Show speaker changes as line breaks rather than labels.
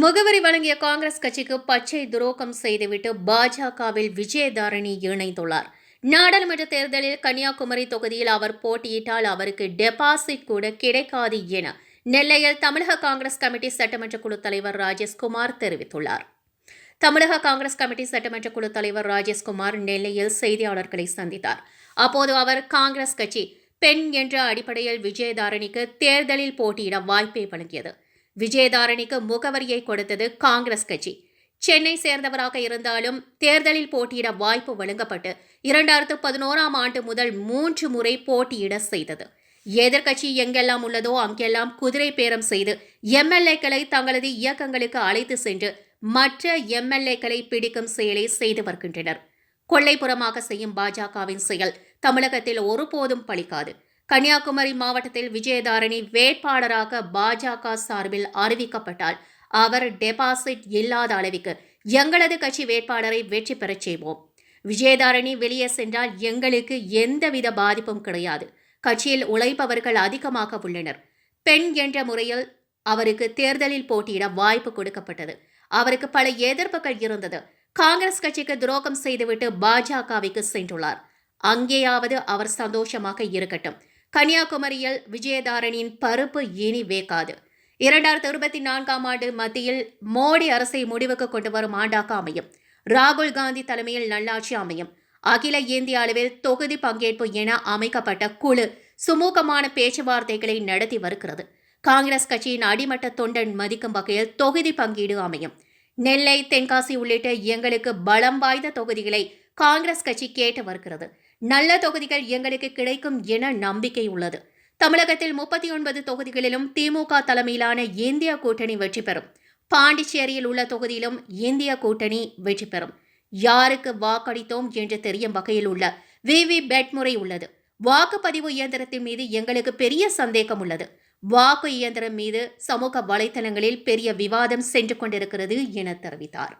முகவரி வழங்கிய காங்கிரஸ் கட்சிக்கு பச்சை துரோகம் செய்துவிட்டு பாஜகவில் விஜயதாரணி இணைந்துள்ளார். நாடாளுமன்ற தேர்தலில் கன்னியாகுமரி தொகுதியில் அவர் போட்டியிட்டால் அவருக்கு டெபாசிட் கூட கிடைக்காது என நெல்லையில் தமிழக காங்கிரஸ் கமிட்டி சட்டமன்ற குழு தலைவர் ராஜேஷ்குமார் தெரிவித்துள்ளார். தமிழக காங்கிரஸ் கமிட்டி சட்டமன்ற குழு தலைவர் ராஜேஷ்குமார் நெல்லையில் செய்தியாளர்களை சந்தித்தார். அப்போது அவர் காங்கிரஸ் கட்சி பெண் என்ற அடிப்படையில் விஜயதாரணிக்கு தேர்தலில் போட்டியிட வாய்ப்பை வழங்கியது. விஜயதாரணிக்கு முகவரியை கொடுத்தது காங்கிரஸ் கட்சி. சென்னை சேர்ந்தவராக இருந்தாலும் தேர்தலில் போட்டியிட வாய்ப்பு வழங்கப்பட்டு இரண்டாயிரத்து பதினோராம் ஆண்டு முதல் மூன்று முறை போட்டியிட செய்தது. எதிர்கட்சி எங்கெல்லாம் உள்ளதோ அங்கெல்லாம் குதிரை பேரம் செய்து எம்எல்ஏக்களை தங்களது இயக்கங்களுக்கு அழைத்து சென்று மற்ற எம்எல்ஏக்களை பிடிக்கும் செயலை செய்து வருகின்றனர். கொள்ளைப்புறமாக செய்யும் பாஜகவின் செயல் தமிழகத்தில் ஒருபோதும் பலிக்காது. கன்னியாகுமரி மாவட்டத்தில் விஜயதாரணி வேட்பாளராக பாஜக சார்பில் அறிவிக்கப்பட்டால் அவர் டெபாசிட் இல்லாத அளவுக்கு எங்களது கட்சி வேட்பாளரை வெற்றி பெறச் செய்வோம். விஜயதாரணி வெளியே சென்றால் எங்களுக்கு எந்தவித பாதிப்பும் கிடையாது. கட்சியில் உழைப்பவர்கள் அதிகமாக உள்ளனர். பெண் என்ற முறையில் அவருக்கு தேர்தலில் போட்டியிட வாய்ப்பு கொடுக்கப்பட்டது. அவருக்கு பல எதிர்ப்புகள் இருந்தது. காங்கிரஸ் கட்சிக்கு துரோகம் செய்துவிட்டு பாஜகவிற்கு சென்றுள்ளார். அங்கேயாவது அவர் சந்தோஷமாக இருக்கட்டும். கன்னியாகுமரியில் விஜயதாரணியின் பருப்பு இனி வேக்காது. இரண்டாயிரத்தி இருபத்தி நான்காம் ஆண்டு மத்தியில் மோடி அரசை முடிவுக்கு கொண்டு வரும் ஆண்டாக அமையும். ராகுல் காந்தி தலைமையில் நல்லாட்சி அமையும். அகில இந்திய அளவில் தொகுதி பங்கேற்பு என அமைக்கப்பட்ட குழு சுமூகமான பேச்சுவார்த்தைகளை நடத்தி வருகிறது. காங்கிரஸ் கட்சியின் அடிமட்ட தொண்டன் மதிக்கும் வகையில் தொகுதி பங்கீடு அமையும். நெல்லை தென்காசி உள்ளிட்ட எங்களுக்கு பலம் வாய்ந்த தொகுதிகளை காங்கிரஸ் கட்சி கேட்டு வருகிறது. நல்ல தொகுதிகள் எங்களுக்கு கிடைக்கும் என நம்பிக்கை உள்ளது. தமிழகத்தில் முப்பத்தி ஒன்பது தொகுதிகளிலும் திமுக தலைமையிலான இந்திய கூட்டணி வெற்றி பெறும். பாண்டிச்சேரியில் உள்ள தொகுதியிலும் இந்திய கூட்டணி வெற்றி பெறும். யாருக்கு வாக்களித்தோம் என்று தெரியும் வகையில் உள்ள விவி பேட் முறை உள்ளது. வாக்குப்பதிவு இயந்திரத்தின் மீது எங்களுக்கு பெரிய சந்தேகம் உள்ளது. வாக்கு இயந்திரம் மீது சமூக வலைதளங்களில் பெரிய விவாதம் சென்று கொண்டிருக்கிறது என தெரிவித்தார்.